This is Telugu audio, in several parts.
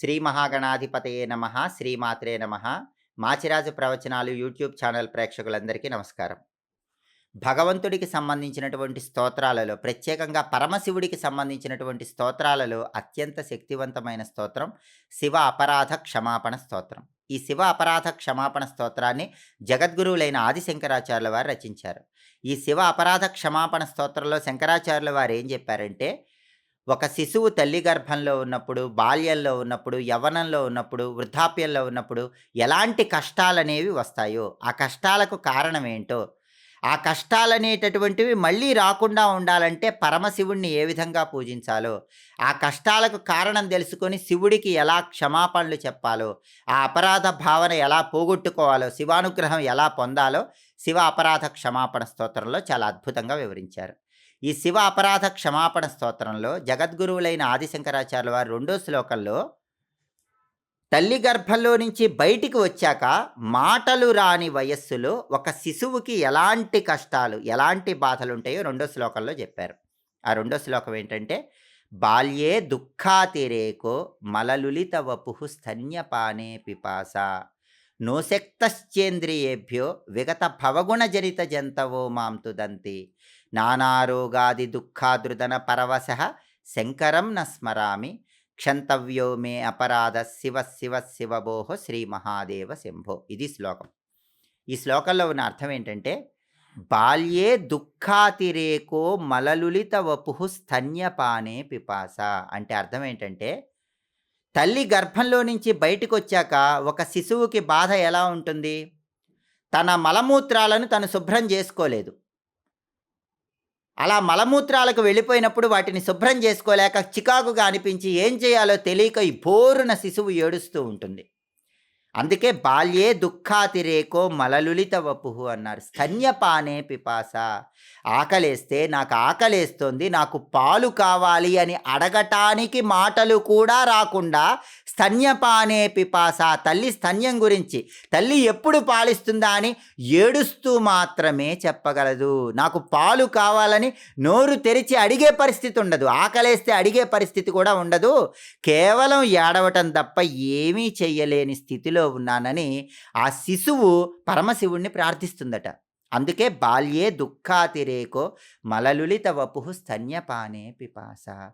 శ్రీ మహాగణాధిపతయే నమ శ్రీమాత్రే నమ. మాచిరాజు ప్రవచనాలు యూట్యూబ్ ఛానల్ ప్రేక్షకులందరికీ నమస్కారం. భగవంతుడికి సంబంధించినటువంటి స్తోత్రాలలో ప్రత్యేకంగా పరమశివుడికి సంబంధించినటువంటి స్తోత్రాలలో అత్యంత శక్తివంతమైన స్తోత్రం శివ అపరాధ క్షమాపణ స్తోత్రం. ఈ శివ అపరాధ క్షమాపణ స్తోత్రాన్ని జగద్గురువులైన ఆదిశంకరాచార్యుల వారు రచించారు. ఈ శివ అపరాధ క్షమాపణ స్తోత్రంలో శంకరాచార్యుల వారు ఏం చెప్పారంటే ఒక శిశువు తల్లి గర్భంలో ఉన్నప్పుడు బాల్యంలో ఉన్నప్పుడు యవ్వనంలో ఉన్నప్పుడు వృద్ధాప్యంలో ఉన్నప్పుడు ఎలాంటి కష్టాలనేవి వస్తాయో ఆ కష్టాలకు కారణం ఏంటో ఆ కష్టాలనేటటువంటివి మళ్ళీ రాకుండా ఉండాలంటే పరమశివుణ్ణి ఏ విధంగా పూజించాలో ఆ కష్టాలకు కారణం తెలుసుకొని శివుడికి ఎలా క్షమాపణలు చెప్పాలో ఆ అపరాధ భావన ఎలా పోగొట్టుకోవాలో శివానుగ్రహం ఎలా పొందాలో శివ అపరాధ క్షమాపణ స్తోత్రంలో చాలా అద్భుతంగా వివరించారు. ఈ శివ అపరాధ క్షమాపణ స్తోత్రంలో జగద్గురువులైన ఆదిశంకరాచార్యుల వారు రెండో శ్లోకంలో తల్లి గర్భంలో నుంచి బయటికి వచ్చాక మాటలు రాని వయస్సులో ఒక శిశువుకి ఎలాంటి కష్టాలు ఎలాంటి బాధలు ఉంటాయో రెండో శ్లోకంలో చెప్పారు. ఆ రెండో శ్లోకం ఏంటంటే బాల్యే దుఃఖాతిరేకో మలలులిత వపు స్తన్యపానే పిపాస. నోశక్తశ్చేంద్రియేభ్యో విగత భవగుణజనిత జంతవో మాంతుదంతి నానారోగాది దుఃఖాదృదన పరవశ శంకరం న స్మరామి క్షంతవ్యో మే అపరాధ శివ శివ శివభోహ శ్రీ మహాదేవ శంభో. ఇది శ్లోకం. ఈ శ్లోకంలో ఉన్న అర్థం ఏంటంటే బాల్యే దుఃఖాతిరేకో మలలులిత వపు స్తన్యపానే పిపాస అంటే అర్థం ఏంటంటే తల్లి గర్భంలో నుంచి బయటకు వచ్చాక ఒక శిశువుకి బాధ ఎలా ఉంటుంది? తన మలమూత్రాలను తను శుభ్రం చేసుకోలేదు. అలా మలమూత్రాలకు వెళ్ళిపోయినప్పుడు వాటిని శుభ్రం చేసుకోలేక చికాకుగా అనిపించి ఏం చేయాలో తెలియక ఈ బోరున శిశువు ఏడుస్తూ ఉంటుంది. అందుకే బాల్యే దుఃఖాతిరేకో మలలులిత వపుహు అన్నారు. స్తన్యపానే పిపాస. ఆకలేస్తే నాకు ఆకలేస్తోంది నాకు పాలు కావాలి అని అడగటానికి మాటలు కూడా రాకుండా స్తన్యపానే పిపాస. తల్లి స్తన్యం గురించి తల్లి ఎప్పుడు పాలిస్తుందా అని ఏడుస్తూ మాత్రమే చెప్పగలదు. నాకు పాలు కావాలని నోరు తెరిచి అడిగే పరిస్థితి ఉండదు. ఆకలేస్తే అడిగే పరిస్థితి కూడా ఉండదు. కేవలం ఏడవటం తప్ప ఏమీ చెయ్యలేని స్థితిలో ఉన్నానని ఆ శిశువు పరమశివుణ్ణి ప్రార్థిస్తుందట. అందుకే బాల్యే దుఃఖాతిరేకో మలలులిత వపు స్తన్యపానే పిపాస.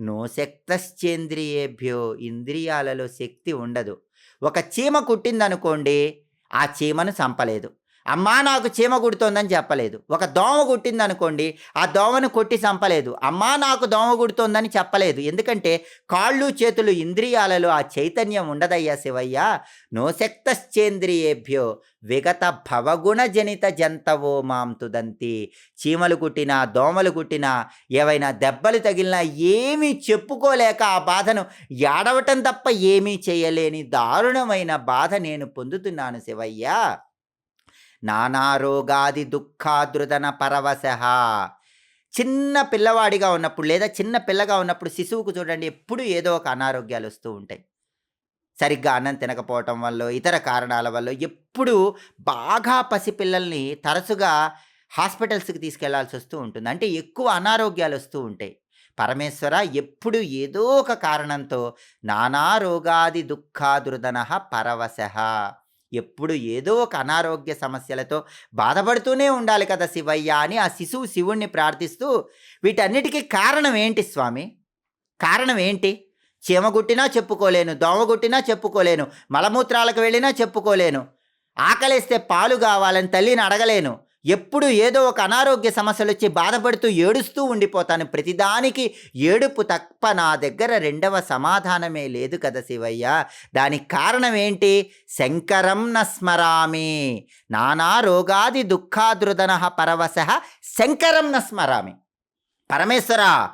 నోశక్తశ్చేంద్రియేభ్యో ఇంద్రియాలలో శక్తి ఉండదు. ఒక చీమ కుట్టిందనుకోండి ఆ చీమను చంపలేదు. అమ్మా నాకు చీమ కుడుతోందని చెప్పలేదు. ఒక దోమ కుట్టింది అనుకోండి ఆ దోమను కొట్టి చంపలేదు. అమ్మా నాకు దోమ కుడుతోందని చెప్పలేదు. ఎందుకంటే కాళ్ళు చేతులు ఇంద్రియాలలో ఆ చైతన్యం ఉండదయ్యా శివయ్య. నోశక్తశ్చేంద్రియేభ్యో విగత భవగుణజనిత జంతవో మాం తుదంతి. చీమలు కుట్టినా దోమలు కుట్టినా ఏవైనా దెబ్బలు తగిలినా ఏమీ చెప్పుకోలేక ఆ బాధను ఏడవటం తప్ప ఏమీ చేయలేని దారుణమైన బాధ నేను పొందుతున్నాను శివయ్య. నానారోగాది దుఃఖాదృదన పరవశ. చిన్న పిల్లవాడిగా ఉన్నప్పుడు లేదా చిన్న పిల్లగా ఉన్నప్పుడు శిశువుకు చూడండి ఎప్పుడు ఏదో ఒక అనారోగ్యాలు వస్తూ ఉంటాయి. సరిగ్గా అన్నం తినకపోవటం వల్ల ఇతర కారణాల వల్ల ఎప్పుడు బాగా పసిపిల్లల్ని తరచుగా హాస్పిటల్స్కి తీసుకెళ్ళాల్సి వస్తూ ఉంటుంది. అంటే ఎక్కువ అనారోగ్యాలు వస్తూ ఉంటాయి. పరమేశ్వర ఎప్పుడు ఏదో ఒక కారణంతో నానా రోగాది దుఃఖాదృదన పరవశ. ఎప్పుడు ఏదో ఒక అనారోగ్య సమస్యలతో బాధపడుతూనే ఉండాలి కదా శివయ్య అని ఆ శిశువు శివుణ్ణి ప్రార్థిస్తూ వీటన్నిటికీ కారణం ఏంటి స్వామి? కారణం ఏంటి? చీమ గుట్టినా చెప్పుకోలేను దోమ గుట్టినా చెప్పుకోలేను మలమూత్రాలకు వెళ్ళినా చెప్పుకోలేను ఆకలేస్తే పాలు కావాలని తల్లిని అడగలేను ఎప్పుడు ఏదో ఒక అనారోగ్య సమస్యలు వచ్చి బాధపడుతూ ఏడుస్తూ ఉండిపోతాను. ప్రతిదానికి ఏడుపు తప్ప నా దగ్గర రెండవ సమాధానమే లేదు కదా శివయ్య. దానికి కారణం ఏంటి? శంకరం న స్మరామి. నానా రోగాది దుఃఖాదృదన పరవశ శంకరం న స్మరామి. పరమేశ్వరా!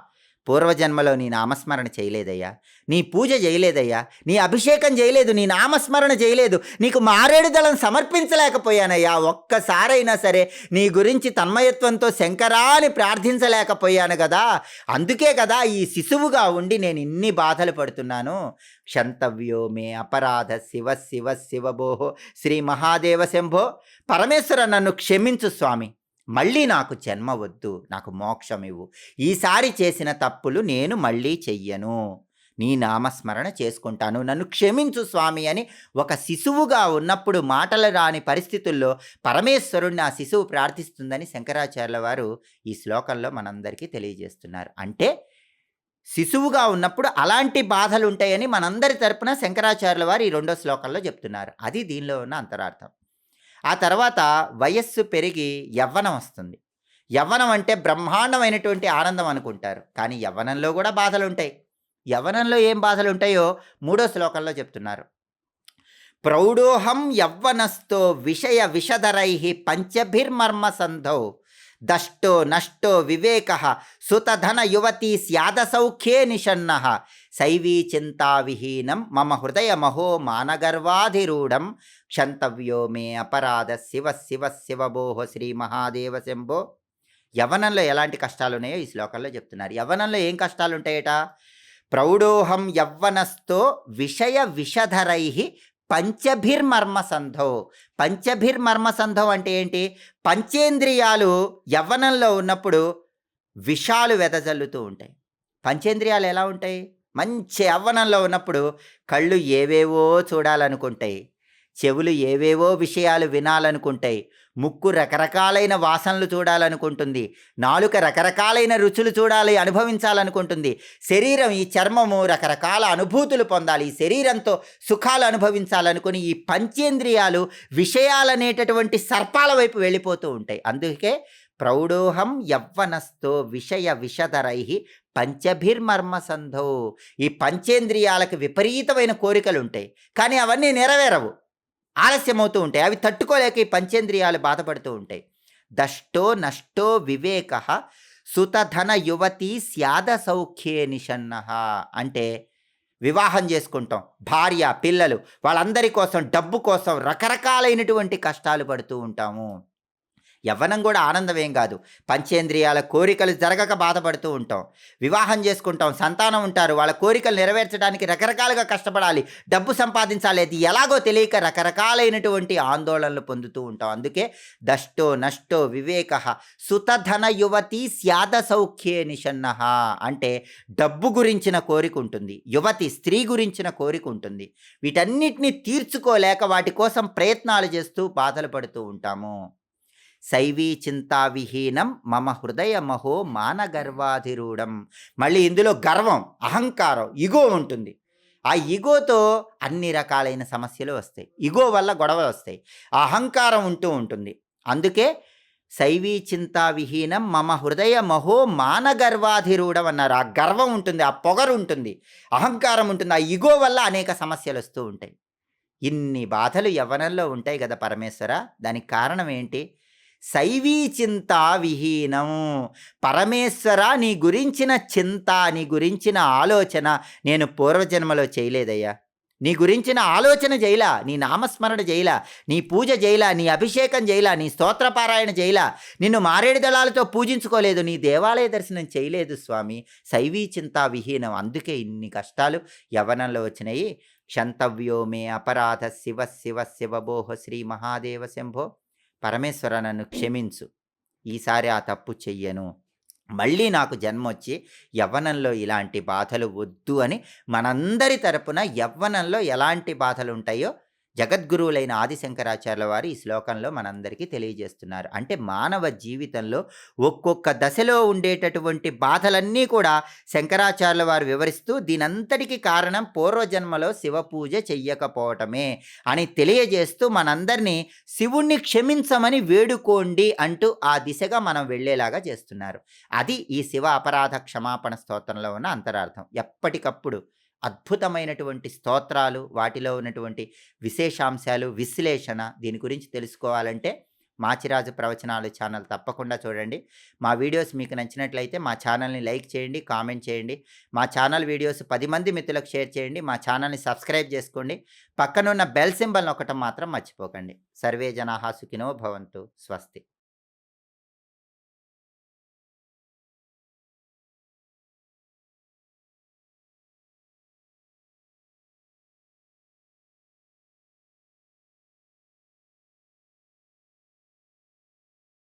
పూర్వజన్మలో నీ నామస్మరణ చేయలేదయ్యా. నీ పూజ చేయలేదయ్యా. నీ అభిషేకం చేయలేదు. నీ నామస్మరణ చేయలేదు. నీకు మారేడు దళం సమర్పించలేకపోయానయ్యా. ఒక్కసారైనా సరే నీ గురించి తన్మయత్వంతో శంకరా అని ప్రార్థించలేకపోయాను కదా. అందుకే కదా ఈ శిశువుగా ఉండి నేను ఇన్ని బాధలు పడుతున్నాను. క్షంతవ్యో మే అపరాధ శివ శివ శివబోహో శ్రీ మహాదేవ శంభో. పరమేశ్వర నన్ను క్షమించు స్వామి. మళ్ళీ నాకు జన్మ వద్దు నాకు మోక్షం ఇవ్వు. ఈసారి చేసిన తప్పులు నేను మళ్ళీ చెయ్యను. నీ నామస్మరణ చేసుకుంటాను. నన్ను క్షమించు స్వామి అని ఒక శిశువుగా ఉన్నప్పుడు మాటలు రాని పరిస్థితుల్లో పరమేశ్వరుణ్ణి ఆ శిశువు ప్రార్థిస్తుందని శంకరాచార్యుల వారు ఈ శ్లోకంలో మనందరికీ తెలియజేస్తున్నారు. అంటే శిశువుగా ఉన్నప్పుడు అలాంటి బాధలు ఉంటాయని మనందరి తరపున శంకరాచార్యుల వారు ఈ రెండో శ్లోకంలో చెప్తున్నారు. అది దీనిలో ఉన్న అంతరార్థం. ఆ తర్వాత వయస్సు పెరిగి యవ్వనం వస్తుంది. యవ్వనం అంటే బ్రహ్మాండమైనటువంటి ఆనందం అనుకుంటారు. కానీ యవ్వనంలో కూడా బాధలు ఉంటాయి యవ్వనంలో ఏం బాధలు ఉంటాయో మూడో శ్లోకంలో చెప్తున్నారు. ప్రౌఢోహం యవ్వనస్థో విషయ విషధరై పంచభిర్మర్మ సంధౌ దష్టో నష్టో వివేక సుతధన యువతి స్యాద సౌఖ్యే నిషన్న శైవీ చింతావిహీనం మమ హృదయ మహో మానగర్వాధిరూఢం క్షంతవ్యో మే అపరాధ శివ శివ శివబోహ శ్రీ మహాదేవ శంభో. యవనంలో ఎలాంటి కష్టాలు ఉన్నాయో ఈ శ్లోకంలో చెప్తున్నారు. యవనంలో ఏం కష్టాలు ఉంటాయట ప్రౌఢోహం యవ్వనస్థో విషయ విషధరై పంచభిర్మర్మసంధో సంధో అంటే ఏంటి? పంచేంద్రియాలు యవ్వనంలో ఉన్నప్పుడు విషాలు వెదజల్లుతూ ఉంటాయి. పంచేంద్రియాలు ఎలా ఉంటాయి? మంచి యవ్వనంలో ఉన్నప్పుడు కళ్ళు ఏవేవో చూడాలనుకుంటాయి. చెవులు ఏవేవో విషయాలు వినాలనుకుంటాయి. ముక్కు రకరకాలైన వాసనలు చూడాలనుకుంటుంది. నాలుక రకరకాలైన రుచులు చూడాలి అనుభవించాలనుకుంటుంది. శరీరం ఈ చర్మము రకరకాల అనుభూతులు పొందాలి. ఈ శరీరంతో సుఖాలు అనుభవించాలనుకుని ఈ పంచేంద్రియాలు విషయాలనేటటువంటి సర్పాల వైపు వెళ్ళిపోతూ ఉంటాయి. అందుకే ప్రౌఢోహం యవ్వనస్థో విషయ విషధరై పంచభిర్మర్మ సంధో ఈ పంచేంద్రియాలకు విపరీతమైన కోరికలు ఉంటాయి కానీ అవన్నీ నెరవేరవు. ఆలస్యమవుతూ ఉంటాయి. అవి తట్టుకోలేక ఈ పంచేంద్రియాలు బాధపడుతూ ఉంటాయి. దష్టో నష్టో వివేక సుతధన యువతి స్యాద సౌఖ్యే నిషన్న అంటే వివాహం చేసుకుంటాం. భార్య పిల్లలు వాళ్ళందరి కోసం డబ్బు కోసం రకరకాలైనటువంటి కష్టాలు పడుతూ ఉంటాము. యవ్వనం కూడా ఆనందమేం కాదు. పంచేంద్రియాల కోరికలు జరగక బాధపడుతూ ఉంటాం. వివాహం చేసుకుంటాం. సంతానం ఉంటారు. వాళ్ళ కోరికలు నెరవేర్చడానికి రకరకాలుగా కష్టపడాలి. డబ్బు సంపాదించాలి. అది ఎలాగో తెలియక రకరకాలైనటువంటి ఆందోళనలు పొందుతూ ఉంటాం. అందుకే దష్టో నష్టో వివేక సుతధన యువతి స్యాద సౌఖ్యే నిషన్న అంటే డబ్బు గురించిన కోరిక ఉంటుంది. యువతి స్త్రీ గురించిన కోరిక ఉంటుంది. వీటన్నిటిని తీర్చుకోలేక వాటి కోసం ప్రయత్నాలు చేస్తూ బాధలు పడుతూ ఉంటాము. శైవీ చింతావిహీనం మమ హృదయ మహో మానగర్వాధిరూఢం. మళ్ళీ ఇందులో గర్వం అహంకారం ఇగో ఉంటుంది. ఆ ఇగోతో అన్ని రకాలైన సమస్యలు వస్తాయి. ఇగో వల్ల గొడవలు వస్తాయి. అహంకారం ఉంటూ ఉంటుంది. అందుకే శైవీ చింతావిహీనం మమ హృదయ మహో మానగర్వాధిరూఢం అన్నారు. ఆ గర్వం ఉంటుంది ఆ పొగరు ఉంటుంది అహంకారం ఉంటుంది ఆ ఇగో వల్ల అనేక సమస్యలు వస్తూ ఉంటాయి. ఇన్ని బాధలు యవ్వనంలో ఉంటాయి కదా పరమేశ్వర. దానికి కారణం ఏంటి? శైవీ చింతా విహీనం పరమేశ్వర నీ గురించిన చింత నీ గురించిన ఆలోచన నేను పూర్వజన్మలో చేయలేదయ్యా. నీ గురించిన ఆలోచన జైలా నీ నామస్మరణ జైలా నీ పూజ జైలా నీ అభిషేకం జైలా నీ స్తోత్రపారాయణ జైలా. నిన్ను మారేడు దళాలతో పూజించుకోలేదు నీ దేవాలయ దర్శనం చేయలేదు స్వామి. శైవీ చింతా విహీనం అందుకే ఇన్ని కష్టాలు యవనంలో వచ్చినాయి. క్షంతవ్యో మే అపరాధ శివ శివ శివభోహ శ్రీ మహాదేవ శంభో. పరమేశ్వర నన్ను క్షమించు. ఈసారి ఆ తప్పు చెయ్యను. మళ్ళీ నాకు జన్మ వచ్చి యవ్వనంలో ఇలాంటి బాధలు వద్దు అని మనందరి తరపున యవ్వనంలో ఎలాంటి బాధలు ఉంటాయో జగద్గురువులైన ఆదిశంకరాచార్యుల వారు ఈ శ్లోకంలో మనందరికీ తెలియజేస్తున్నారు. అంటే మానవ జీవితంలో ఒక్కొక్క దశలో ఉండేటటువంటి బాధలన్నీ కూడా శంకరాచార్యుల వారు వివరిస్తూ దీనంతటికి కారణం పూర్వజన్మలో శివ పూజ చెయ్యకపోవటమే అని తెలియజేస్తూ మనందరినీ శివుణ్ణి క్షమించమని వేడుకోండి అంటూ ఆ దిశగా మనం వెళ్ళేలాగా చేస్తున్నారు. అది ఈ శివ అపరాధ క్షమాపణ స్తోత్రంలో ఉన్న అంతరార్థం. ఎప్పటికప్పుడు అద్భుతమైనటువంటి స్తోత్రాలు వాటిలో ఉన్నటువంటి విశేషాంశాలు విశ్లేషణ దీని గురించి తెలుసుకోవాలంటే మాచిరాజు ప్రవచనాలు ఛానల్ తప్పకుండా చూడండి. మా వీడియోస్ మీకు నచ్చినట్లయితే మా ఛానల్ని లైక్ చేయండి కామెంట్ చేయండి. మా ఛానల్ వీడియోస్ పది మంది మిత్రులకు షేర్ చేయండి. మా ఛానల్ని సబ్స్క్రైబ్ చేసుకోండి. పక్కనున్న బెల్ సింబల్ ఒకటం మాత్రం మర్చిపోకండి. సర్వే జనాహా సుఖినో భవంతు. స్వస్తి.